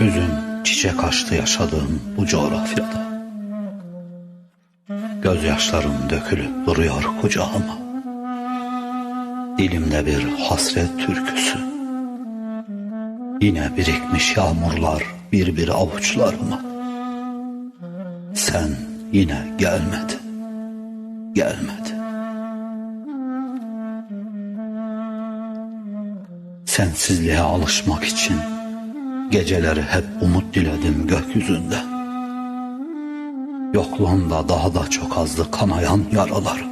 Hüzün çiçek açtı yaşadığım bu coğrafyada. Gözyaşlarım dökülüp duruyor kucağıma. Dilimde bir hasret türküsü. Yine birikmiş yağmurlar bir bir avuçlarıma. Sen yine gelmedin, gelmedin. Sensizliğe alışmak için geceleri hep umut diledim gökyüzünde. Yokluğunda daha da çok azdı kanayan yaralar.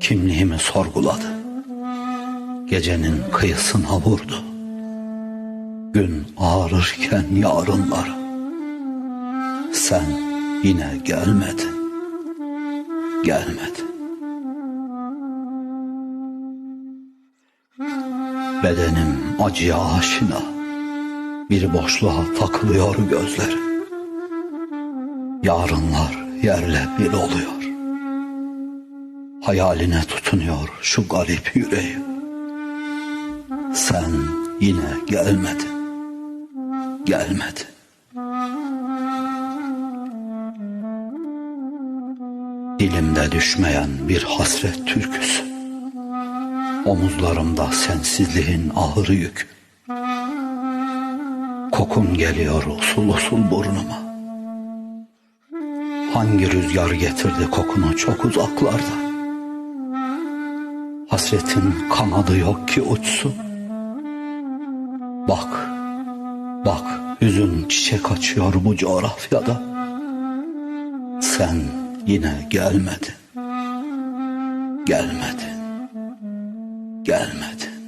Kimliğimi sorguladı. Gecenin kıyısına vurdu. Gün ağrırken yarınlar. Sen yine gelmedin. Gelmedin. Bedenim acıya aşina. Bir boşluğa takılıyor gözleri. Yarınlar yerle bir oluyor. Hayaline tutunuyor şu garip yüreği. Sen yine gelmedin. Gelmedin. Dilimde düşmeyen bir hasret türküsü. Omuzlarımda sensizliğin ağır yük. Kokun geliyor usul usul burnuma. Hangi rüzgar getirdi kokunu çok uzaklarda. Hasretin kanadı yok ki uçsun. Bak, bak hüzün çiçek açıyor bu coğrafyada. Sen yine gelmedin. Gelmedin. Gelmedin.